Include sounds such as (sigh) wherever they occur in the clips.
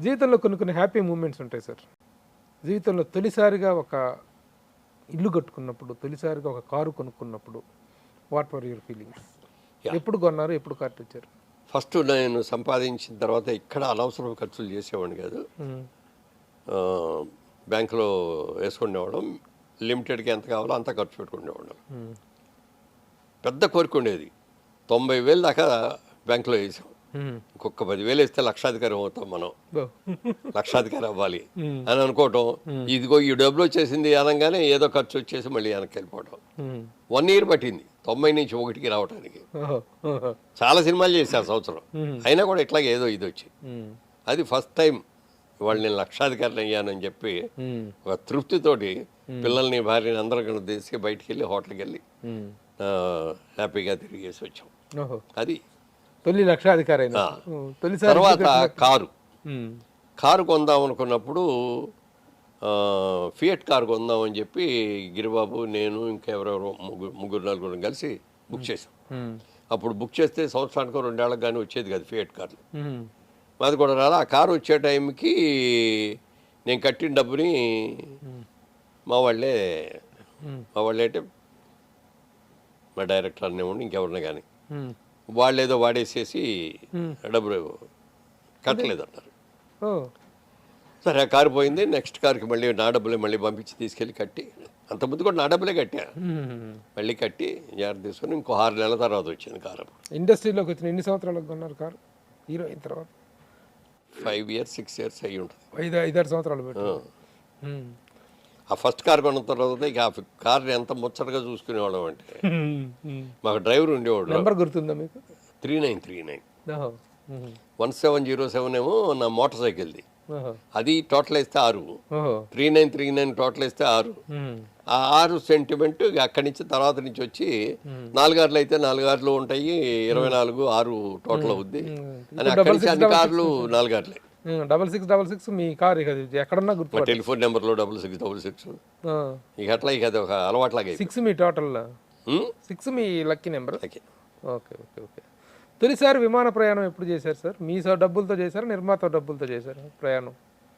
జీవితంలో కొన్ని కొన్ని హ్యాపీ మూమెంట్స్ ఉంటాయి సార్ జీవితంలో తొలిసారిగా ఒక ఇల్లు కట్టుకున్నప్పుడు తొలిసారిగా ఒక కారు కొనుక్కున్నప్పుడు వాట్ వర్ యువర్ ఫీలింగ్స్. ఎప్పుడు కొన్నారు ఎప్పుడు కారు తెచ్చారు ఫస్ట్ నేను సంపాదించిన తర్వాత ఇక్కడ అనవసరం ఖర్చులు చేసేవాడిని కాదు. ఆ, బ్యాంకులో వేసుకునేవాళ్ళం లిమిటెడ్కి ఎంత కావాలో అంత ఖర్చు పెట్టుకునేవాళ్ళం మ్మ్. పెద్ద కోరిక ఉండేది తొంభై వేలు దాకా బ్యాంకులో వేసాం. ఇంకొక పదివేలు వేస్తే లక్షాధికారి అవుతాం మనం. లక్షాధికారి అవ్వాలి. అని అనుకోవటం ఇదిగో ఈ డబ్బులు వచ్చేసింది అనగానే ఏదో ఖర్చు వచ్చేసి మళ్ళీ వెనక్కి వెళ్ళిపోవడం మ్మ్. వన్ ఇయర్ పట్టింది తొంభై నుంచి ఒకటికి రావడానికి. చాలా సినిమాలు చేశా ఆ సంవత్సరం. అయినా కూడా ఇట్లాగే ఏదో ఇది వచ్చి. అది ఫస్ట్ టైం ఇవాళ నేను లక్షాధికారిని అయ్యానని చెప్పి. ఒక తృప్తితోటి పిల్లల్ని భార్యని అందరం తీసి బయటికి వెళ్ళి హోటల్కి వెళ్ళి హ్యాపీగా తిరిగేసి వచ్చాం అది తొలి లక్షాధికారి. తొలిసారి తర్వాత కారు. కారు కొందాం అనుకున్నప్పుడు ఫియట్ కారు కొందాం అని చెప్పి గిరిబాబు నేను ఇంకా ఎవరెవరో ముగ్గురు ముగ్గురు నలుగురు కలిసి బుక్ చేసాం. అప్పుడు బుక్ చేస్తే సంవత్సరానికి రెండేళ్ళకి కానీ వచ్చేది కాదు ఫియట్ కార్లు. మాది కూడా రాలా ఆ కారు వచ్చే టైంకి నేను కట్టిన డబ్బుని మా వాళ్ళే. మా వాళ్ళే అంటే మా డైరెక్టర్ అన్నేవాడిని ఇంకెవరిని కానీ. వాళ్ళు ఏదో వాడేసేసి. డబ్బులు కట్టలేదు ఓ. సరే ఆ కారు పోయింది. నెక్స్ట్ కార్కి మళ్ళీ నా డబ్బులే మళ్ళీ పంపించి తీసుకెళ్ళి కట్టి అంతకుముందు కూడా నా డబ్బులే కట్టా. మళ్ళీ కట్టి జాగ్రత్త తీసుకొని ఇంకో ఆరు నెలల తర్వాత వచ్చింది కారు. ఇండస్ట్రీలోకి వచ్చిన ఎన్ని సంవత్సరాలకు కొన్నారు కారు? హీరో అయిన తర్వాత? ఫైవ్ ఇయర్స్ సిక్స్ ఇయర్స్ అయ్యి ఉంటుంది. ఐదు ఐదారు సంవత్సరాలు ఆ. ఫస్ట్ కార్ కొన్న తర్వాత ఇక ఆ కార్ని ఎంత ముచ్చటగా చూసుకునేవాళ్ళం అంటే. (laughs) మాకు డ్రైవర్ ఉండేవాడు. నెంబర్ గుర్తుందా మీకు? Three nine three nine. One seven zero seven ఏమో నా మోటార్ సైకిల్ది. అది టోటల్ వేస్తే ఆరు. Three nine three nine total వేస్తే ఆరు. ఆ ఆరు సెంటిమెంట్ అక్కడి నుంచి తర్వాత నుంచి వచ్చి నాలుగార్లు అయితే నాలుగార్లు ఉంటాయి ఇరవై నాలుగు ఆరు టోటల్ అవుద్ది. అని అక్కడి నుంచి అన్ని కార్లు నాలుగార్లే. డబల్ సిక్స్ డబల్ సిక్స్ మీ కార్ ఇక ఎక్కడన్నా గుర్తు టెలిఫోన్ నెంబర్లో డబుల్ సిక్స్ డబుల్ సిక్స్ ఇక అట్లా ఇక ఒక అలవాట్లాగా సిక్స్ మీ టోటల్. సిక్స్ మీ lucky number okay okay okay okay తొలిసారి విమాన ప్రయాణం ఎప్పుడు చేశారు సార్? మీ సో డబ్బులతో చేశారా? నిర్మాత డబ్బులతో చేశారా ప్రయాణం?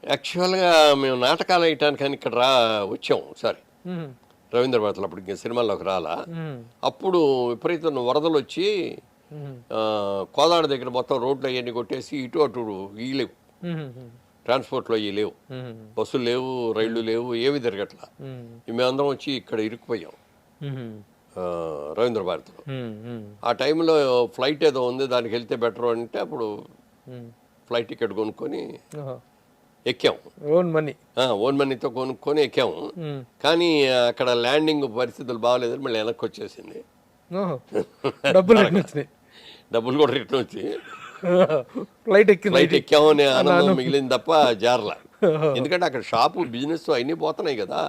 యాక్చువల్గా మేము నాటకాలు వేయటానికి అని ఇక్కడ రా వచ్చాం ఒకసారి మ్మ్. రవీంద్ర భారతిలో అప్పుడు ఇంక సినిమాల్లోకి రాలా. అప్పుడు విపరీతం వరదలు వచ్చి కోదాడ దగ్గర మొత్తం రోడ్లు అవన్నీ కొట్టేసి ఇటు అటు ఈ లేవు. మ్మ్. ట్రాన్స్పోర్ట్లో ఇవి లేవు. బస్సులు లేవు రైళ్ళు లేవు ఏవి తిరగట్లా మ్మ్. మేమందరం వచ్చి ఇక్కడ ఇరుక్కుపోయాం రవీంద్ర భారతిలో. ఆ టైంలో ఫ్లైట్ ఏదో ఉంది దానికి వెళ్తే బెటర్ అంటే అప్పుడు. ఫ్లైట్ టికెట్ కొనుక్కొని. ఎక్కాం ఓన్ మనీ ఓన్ మనీతో కొనుక్కొని ఎక్కాము. కానీ అక్కడ ల్యాండింగ్ పరిస్థితులు బాగాలేదని మళ్ళీ వెనక్కి వచ్చేసింది. డబ్బులు (laughs) డబ్బులు కూడా రిటర్న్ వచ్చి ఫ్లైట్ ఎక్కింది. ఫ్లైట్ ఎక్కామనే ఆనందం మిగిలింది తప్ప జారలా. (laughs) ఎందుకంటే అక్కడ షాపు బిజినెస్ అన్నీ పోతున్నాయి కదా.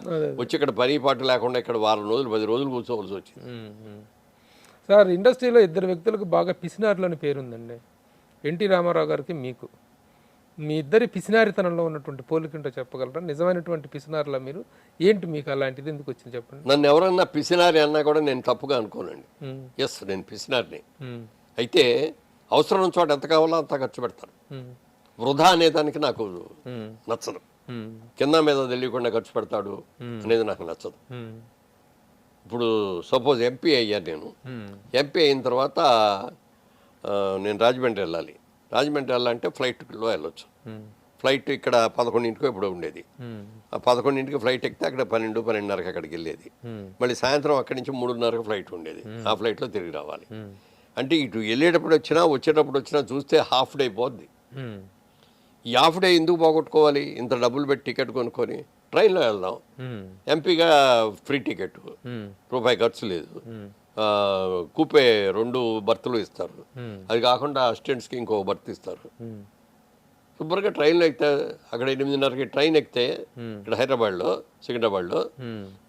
వచ్చి ఇక్కడ పని పాటు లేకుండా ఇక్కడ వారం రోజులు పది రోజులు కూర్చోవలసి వచ్చింది. సార్ ఇండస్ట్రీలో ఇద్దరు వ్యక్తులకు బాగా పిసినారులు అని పేరుందండి. ఎన్టీ రామారావు గారికి మీకు. మీ ఇద్దరి పిసినారితనంలో ఉన్నటువంటి పోలికంటో చెప్పగలరా? నిజమైనటువంటి పిసినారులా మీరు? ఏంటి మీకు అలాంటిది? ఎందుకు వచ్చింది చెప్పండి. నన్ను ఎవరన్నా పిసినారి అన్నా కూడా నేను తప్పుగా అనుకోనండి. ఎస్ నేను పిసినారిని. అయితే అవసరం చోట ఎంత కావాలో అంత ఖర్చు పెడతాను మ్మ్. వృధా అనేదానికి నాకు మ్మ్. నచ్చదు. కింద మీద తెలియకుండా ఖర్చు పెడతాడు అనేది నాకు నచ్చదు. ఇప్పుడు సపోజ్ ఎంపీ అయ్యాను నేను. ఎంపీ అయిన తర్వాత నేను రాజమండ్రి వెళ్ళాలి రాజమండ్రి వెళ్ళాలంటే ఫ్లైట్లో వెళ్ళొచ్చు. ఫ్లైట్ ఇక్కడ పదకొండింటికో ఇప్పుడు ఉండేది. ఆ పదకొండింటికి ఫ్లైట్ ఎక్కితే అక్కడ పన్నెండు పన్నెండున్నరకి అక్కడికి వెళ్ళేది. మళ్ళీ సాయంత్రం అక్కడి నుంచి మూడున్నరకు ఫ్లైట్ ఉండేది ఆ ఫ్లైట్లో తిరిగి రావాలి. అంటే ఇటు వెళ్ళేటప్పుడు వచ్చినా వచ్చేటప్పుడు వచ్చినా చూస్తే హాఫ్ డే పోద్ది. ఈ హాఫ్ డే ఎందుకు పోగొట్టుకోవాలి ఇంత డబ్బులు పెట్టి టికెట్ కొనుక్కొని ట్రైన్లో వెళ్దాం. ఎంపీగా ఫ్రీ టికెట్. రూపాయి ఖర్చు లేదు కూపే రెండు బర్తులు ఇస్తారు. అది కాకుండా అసిస్టెంట్స్కి ఇంకో బర్త్ ఇస్తారు. శుభ్రంగా ట్రైన్లో ఎక్కితే అక్కడ ఎనిమిదిన్నరకి ట్రైన్ ఎక్కితే ఇక్కడ హైదరాబాద్లో సికింద్రాబాద్లో.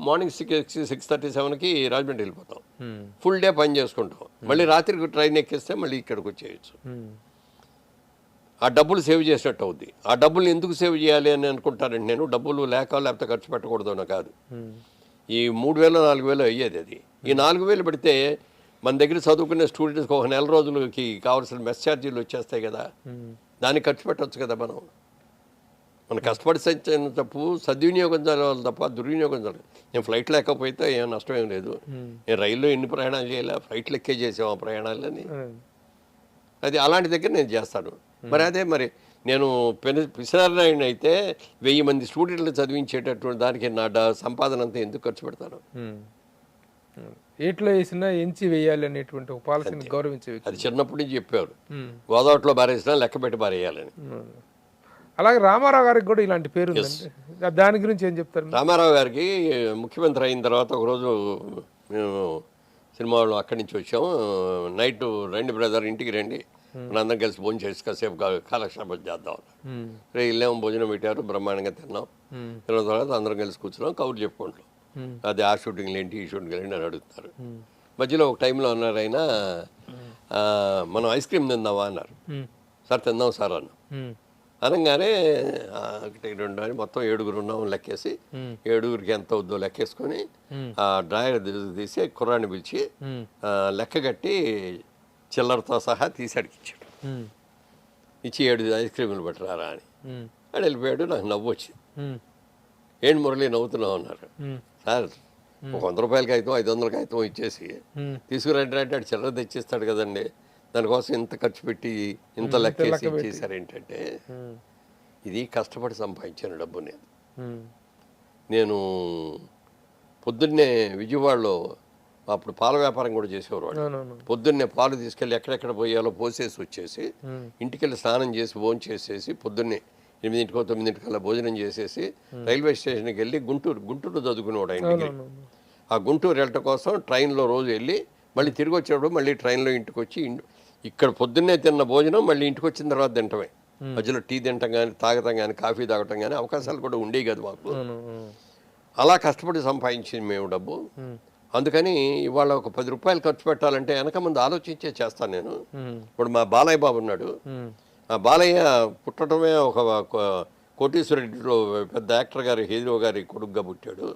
మార్నింగ్ సిక్స్ సిక్స్ థర్టీ సెవెన్కి రాజమండ్రి వెళ్ళిపోతాం. ఫుల్ డే పని చేసుకుంటాం. మళ్ళీ రాత్రికి ట్రైన్ ఎక్కిస్తే మళ్ళీ ఇక్కడికి వచ్చేయచ్చు. ఆ డబ్బులు సేవ్ చేసినట్టు అవుద్ది. ఆ డబ్బులు ఎందుకు సేవ్ చేయాలి అని అనుకుంటానండి నేను. డబ్బులు లేక లేకపోతే ఖర్చు పెట్టకూడదు కాదు. మ్మ్. ఈ మూడు వేలు నాలుగు వేలు అయ్యేది అది. ఈ నాలుగు వేలు పెడితే మన దగ్గర చదువుకునే స్టూడెంట్స్కి ఒక నెల రోజులకి కావాల్సిన మెస్ ఛార్జీలు వచ్చేస్తాయి కదా. దానికి ఖర్చు పెట్టవచ్చు కదా మనం. మన కష్టపడి సంచిన తప్పు సద్వినియోగం జరగాలి తప్ప దుర్వినియోగం జరగదు నేను ఫ్లైట్ లేకపోతే ఏం నష్టం ఏం లేదు. నేను రైల్లో ఎన్ని ప్రయాణాలు చేయాలి? ఫ్లైట్ లెక్కే చేసాం ఆ ప్రయాణాలని. అదే. అలాంటి దగ్గర నేను చేస్తాను. మరి అదే మరి నేను పెన పిసినారాయణ అయితే వెయ్యి మంది స్టూడెంట్లు చదివించేటటువంటి దానికి నా సంపాదన అంతా ఎందుకు ఖర్చు పెడతాను. ఏట్లో వేసినా ఎంచి వేయాలి అనేటువంటి ఒక పాలసీని గౌరవించే అది చిన్నప్పటి నుంచి చెప్పారు. గోదావరిలో బారేసినా లెక్క పెట్టి బారేయాలని. అలాగే రామారావు గారికి కూడా ఇలాంటి పేరు దాని గురించి ఏం చెప్తారు మీరు? రామారావు గారికి ముఖ్యమంత్రి అయిన తర్వాత ఒకరోజు మేము సినిమా వాళ్ళు అక్కడి నుంచి వచ్చాము నైట్ రండి బ్రదర్ ఇంటికి రండి మనందరం కలిసి భోజనం చేసి కాసేపు కాలక్షేపం చేద్దాం. రే వెళ్ళాము భోజనం పెట్టారు బ్రహ్మాండంగా తిన్నాం. తిన్న తర్వాత అందరం కలిసి కూర్చున్నాం కబుర్లు చెప్పుకుంటాం. అది ఆ షూటింగ్లు ఏంటి ఈ షూటింగ్లు ఏంటి అని అడుగుతారు మధ్యలో ఒక టైంలో అన్నారు ఆయన "ఆ, మనం ఐస్ క్రీమ్ తిందామా అన్నారు. సార్ తిందాం సార్ అన్న. అనగానే "ఆ, ఒకటి రెండు అని మొత్తం ఏడుగురు ఉన్నాం లెక్కేసి. ఏడుగురికి ఎంత అవుద్దో లెక్కేసుకొని. ఆ డ్రాయర్ తీసి కుర్రాన్ని పిలిచి లెక్క కట్టి చిల్లరతో సహా తీసి అడిగిచ్చాడు ఉమ్. ఇచ్చి ఏడు ఐస్ క్రీములు పట్టరారా అని. ఆడు వెళ్ళిపోయాడు నాకు నవ్వు వచ్చింది. ఏంటి మురళి నవ్వుతున్నావు అన్నారు. సార్ ఒక వంద రూపాయలకి అయితే ఐదు వందలకి అయితే ఇచ్చేసి. తీసుకురండి అంటే చిల్లర తెచ్చిస్తాడు కదండి దానికోసం ఇంత ఖర్చు పెట్టి ఇంత లెక్కేసి ఇచ్చేసారు ఏంటంటే. ఇది కష్టపడి సంపాదించాను డబ్బు నేను. నేను పొద్దున్నే విజయవాడలో అప్పుడు పాల వ్యాపారం కూడా చేసేవారు వాళ్ళు పొద్దున్నే పాలు తీసుకెళ్ళి ఎక్కడెక్కడ పోయాలో పోసేసి వచ్చేసి. ఇంటికెళ్ళి స్నానం చేసి భోజనం చేసేసి పొద్దున్నే ఎనిమిదింటికో తొమ్మిదింటికల్లా భోజనం చేసేసి రైల్వే స్టేషన్కి వెళ్ళి గుంటూరు గుంటూరు చదువుకునేవాడు ఆయన డిగ్రీ ఆ గుంటూరు వెళ్ళటం కోసం ట్రైన్లో రోజు వెళ్ళి మళ్ళీ తిరిగి వచ్చేటప్పుడు మళ్ళీ ట్రైన్లో ఇంటికి వచ్చి ఇక్కడ పొద్దున్నే తిన్న భోజనం మళ్ళీ ఇంటికి వచ్చిన తర్వాత తింటమే. మధ్యలో టీ తినటం కానీ తాగటం కానీ కాఫీ తాగటం కానీ అవకాశాలు కూడా ఉండేవి కదా మాకు. అలా కష్టపడి సంపాదించింది మేము డబ్బు. అందుకని ఇవాళ ఒక పది రూపాయలు ఖర్చు పెట్టాలంటే వెనక ముందు ఆలోచించే చేస్తాను నేను. ఇప్పుడు మా బాలయ్య బాబు ఉన్నాడు. బాలయ్య పుట్టడమే ఒక కోటీశ్వరుడిలో పెద్ద యాక్టర్ గారి హీరో గారి కొడుకుగా పుట్టాడు.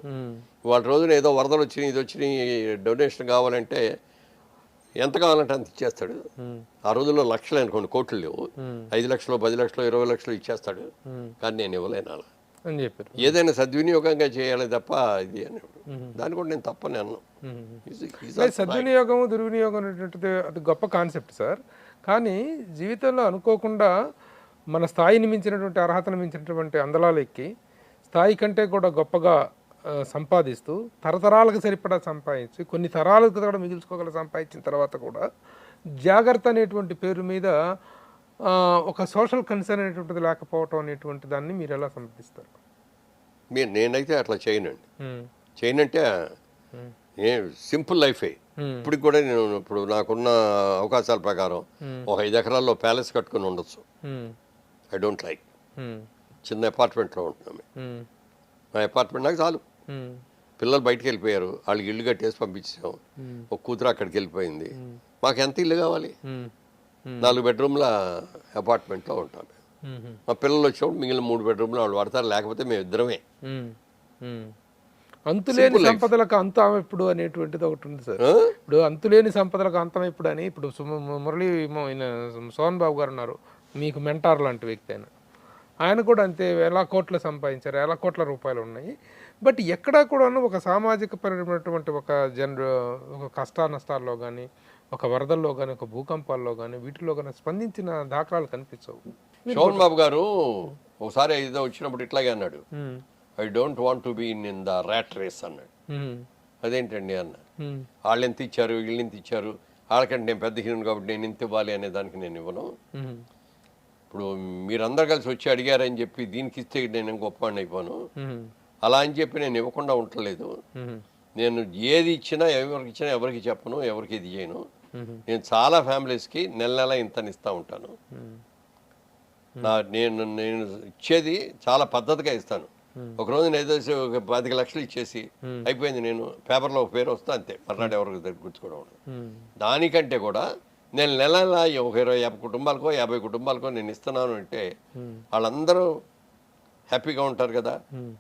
వాళ్ళ రోజున ఏదో వరదలు వచ్చినాయి ఇది వచ్చినాయి డొనేషన్ కావాలంటే ఎంత కావాలంటే అంత ఇచ్చేస్తాడు. ఆ రోజుల్లో లక్షలు అనుకోండి కోట్లు లేవు. ఐదు లక్షలు పది లక్షలు ఇరవై లక్షలు ఇచ్చేస్తాడు. కానీ నేను ఇవ్వలేను అలా. అని చెప్పారు. ఏదైనా సద్వినియోగంగా చేయాలి తప్ప ఇది అని దాన్ని కూడా నేను తప్పని అన్నాను సద్వినియోగము దుర్వినియోగం అనేటువంటిది అది గొప్ప కాన్సెప్ట్ సార్. కానీ జీవితంలో అనుకోకుండా మన స్థాయిని మించినటువంటి అర్హతను మించినటువంటి అందలాలు ఎక్కి స్థాయి కంటే కూడా గొప్పగా సంపాదిస్తూ తరతరాలకు సరిపడా సంపాదించి కొన్ని తరాలకు కూడా మిగిల్చుకోగల సంపాదించిన తర్వాత కూడా జాగ్రత్త అనేటువంటి పేరు మీద ఒక సోషల్ కన్సర్న్ అనేటువంటిది లేకపోవటం అనేటువంటి దాన్ని మీరు ఎలా సమర్థిస్తారు? మీరు నేనైతే అట్లా చేయనండి. చేయనంటే ఏ సింపుల్ లైఫే. ఇప్పటికి కూడా నేను ఇప్పుడు నాకున్న అవకాశాల ప్రకారం ఒక ఐదు ఎకరాల్లో ప్యాలెస్ కట్టుకుని ఉండొచ్చు. I don't like. చిన్న అపార్ట్మెంట్లో ఉంటున్నాం మేము. ఉమ్, మా అపార్ట్మెంట్ నాకు చాలు. పిల్లలు బయటికి వెళ్ళిపోయారు. వాళ్ళకి ఇల్లు కట్టేసి పంపించాం ఒక కూతురు అక్కడికి వెళ్ళిపోయింది. మాకు ఎంత ఇల్లు కావాలి? నాలుగు బెడ్రూమ్ల అపార్ట్మెంట్లో ఉంటాం మా పిల్లలు వచ్చినప్పుడు మిగిలిన మూడు బెడ్రూమ్లు వాళ్ళు పడతారు లేకపోతే మేము ఇద్దరమే. అంతులేని సంపదలకు అంతం ఎప్పుడు అనేటువంటిది ఒకటి ఉంది సార్? ఇప్పుడు అంతులేని సంపదలకు అంతం ఎప్పుడు అని ఇప్పుడు మురళి సోహన్ బాబు గారు ఉన్నారు. మీకు మెంటార్ లాంటి వ్యక్తి ఆయన. ఆయన కూడా అంతే వేల కోట్లు సంపాదించారు వేల కోట్ల రూపాయలు ఉన్నాయి. బట్ ఎక్కడా కూడాను ఒక సామాజిక పరమైనటువంటి ఒక జన ఒక కష్ట నష్టాల్లో కానీ ఒక వరదల్లో కానీ ఒక భూకంపాల్లో కానీ వీటిలో కానీ స్పందించిన దాఖలాలు కనిపించవు శోభన్ బాబు గారు ఒకసారి ఏదో వచ్చినప్పుడు ఇట్లాగే అన్నాడు. I don't want to be in the rat race అన్నాడు. అదేంటండి అన్న? వాళ్ళు ఎంత ఇచ్చారు వీళ్ళు ఎంత ఇచ్చారు? వాళ్ళకంటే నేను పెద్ద హీరోని కాబట్టి నేను ఇంత ఇవ్వాలి అనే దానికి నేను ఇవ్వను. ఇప్పుడు మీరందరూ కలిసి వచ్చి అడిగారని చెప్పి దీనికి ఇస్తే నేను గొప్పవాడిని అయిపోను. అలా అని చెప్పి నేను ఇవ్వకుండా ఉండలేదు. నేను ఏది ఇచ్చినా ఎవరికి ఇచ్చినా ఎవరికి చెప్పను ఎవరికి ఇది చేయను. నేను చాలా ఫ్యామిలీస్కి నెల నెల ఇంతని ఇస్తూ ఉంటాను. నా నేను నేను ఇచ్చేది చాలా పద్ధతిగా ఇస్తాను. ఒక రోజు నేను ఏదో ఒక పాతిక లక్షలు ఇచ్చేసి అయిపోయింది నేను. పేపర్లో ఒక పేరు వస్తా అంతే. మర్నాడు ఎవరికి గుర్తుకోవడం. ఉమ్, దానికంటే కూడా నేను నెల నెల ఒక ఇరవై యాభై కుటుంబాలకో యాభై కుటుంబాలకో నేను ఇస్తున్నాను అంటే వాళ్ళందరూ హ్యాపీగా ఉంటారు కదా.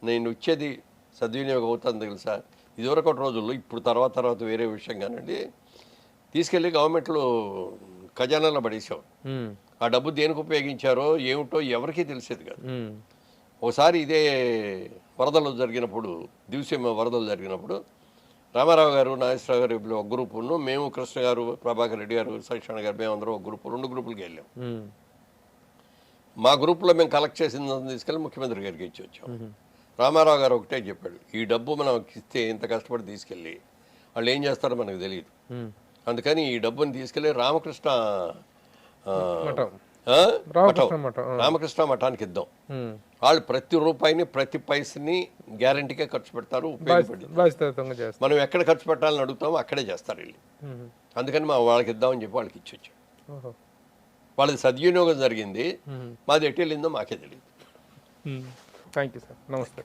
నేను ఇచ్చేది సద్వినియోగం అవుతుంది తెలుసా? ఇదివరకు ఒక రోజుల్లో ఇప్పుడు తర్వాత తర్వాత వేరే విషయం కానండి. తీసుకెళ్ళి గవర్నమెంట్లో ఖజానాలో పడేసాం ఆ డబ్బు దేనికి ఉపయోగించారో ఏమిటో ఎవరికీ తెలిసేది కాదు. ఒకసారి ఇదే వరదలు జరిగినప్పుడు దివసీమ వరదలు జరిగినప్పుడు రామారావు గారు నాగేశ్వరరావు గారు ఇప్పుడు ఒక గ్రూపును మేము కృష్ణ గారు ప్రభాకర్ రెడ్డి గారు సత్యనారాయణ గారు మేము అందరం ఒక గ్రూపు రెండు గ్రూపులకి వెళ్ళాం. మా గ్రూప్లో మేము కలెక్ట్ చేసింది తీసుకెళ్ళి ముఖ్యమంత్రి గారికి ఇచ్చి వచ్చాం. రామారావు గారు ఒకటే చెప్పాడు ఈ డబ్బు మనం ఇస్తే ఇంత కష్టపడి తీసుకెళ్ళి వాళ్ళు ఏం చేస్తారో మనకు తెలియదు. అందుకని ఈ డబ్బుని తీసుకెళ్ళి రామకృష్ణ? రామకృష్ణ మఠానికి ఇద్దాం. వాళ్ళు ప్రతి రూపాయిని ప్రతి పైసని గ్యారంటీగా ఖర్చు పెడతారు మనం ఎక్కడ ఖర్చు పెట్టాలని అడుగుతామో అక్కడే చేస్తారు వీళ్ళు. అందుకని మా వాళ్ళకి ఇద్దామని చెప్పి వాళ్ళకి ఇచ్చి వచ్చాం ఓహో. వాళ్ళది సద్వినియోగం జరిగింది. మాది ఎటు వెళ్ళిందో మాకే తెలియదు. Thank you sir. నమస్తే.